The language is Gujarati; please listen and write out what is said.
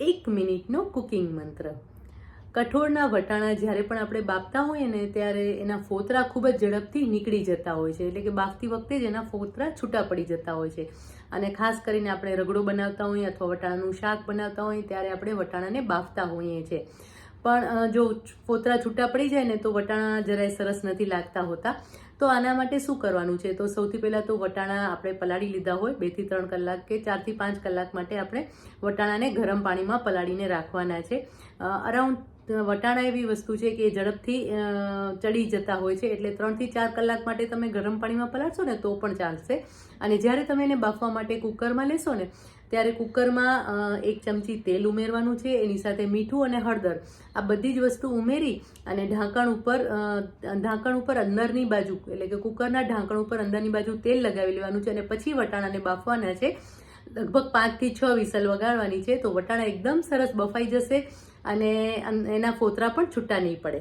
એક મિનિટનો કુકિંગ મંત્ર. કઠોળના વટાણા જ્યારે પણ આપણે બાફતા હોઈએ ને ત્યારે એના ફોતરા ખૂબ જ ઝડપથી નીકળી જતા હોય છે. એટલે કે બાફતી વખતે જ એના ફોતરા છૂટા પડી જતા હોય છે. અને ખાસ કરીને આપણે રગડો બનાવતા હોઈએ અથવા વટાણાનું શાક બનાવતા હોઈએ ત્યારે આપણે વટાણાને બાફતા હોઈએ છીએ. પણ જો ફોતરા છૂટા પડી જાય ને તો વટાણા જરાય સરસ નથી લાગતા હોતા. તો આના માટે શું કરવાનું છે? તો સૌથી પહેલાં તો વટાણા આપણે પલાળી લીધા હોય બેથી ત્રણ કલાક કે ચારથી પાંચ કલાક માટે આપણે વટાણાને ગરમ પાણીમાં પલાળીને રાખવાના છે. અરાઉન્ડ વટાણા એવી વસ્તુ છે કે ઝડપથી ચડી જતા હોય છે. એટલે ત્રણથી ચાર કલાક માટે તમે ગરમ પાણીમાં પલાળશો ને તો પણ ચાલશે. અને જ્યારે તમે એને બાફવા માટે કુકરમાં લેશો ને, ત્યારે કુકરમાં એક ચમચી તેલ ઉમેરવાનું છે, એની સાથે મીઠું અને હળદર. આ બધી જ વસ્તુ ઉમેરી અને ઢાંકણ ઉપર ઢાંકણ ઉપર અંદરની બાજુ, એટલે કે કુકરના ઢાંકણ ઉપર અંદરની બાજુ તેલ લગાવી લેવાનું છે અને પછી વટાણાને બાફવાના છે. લગભગ પાંચથી છ વિસલ વગાડવાની છે, તો વટાણા એકદમ સરસ બફાઈ જશે. અન- એના ફોતરા પણ છૂટા નહીં પડે.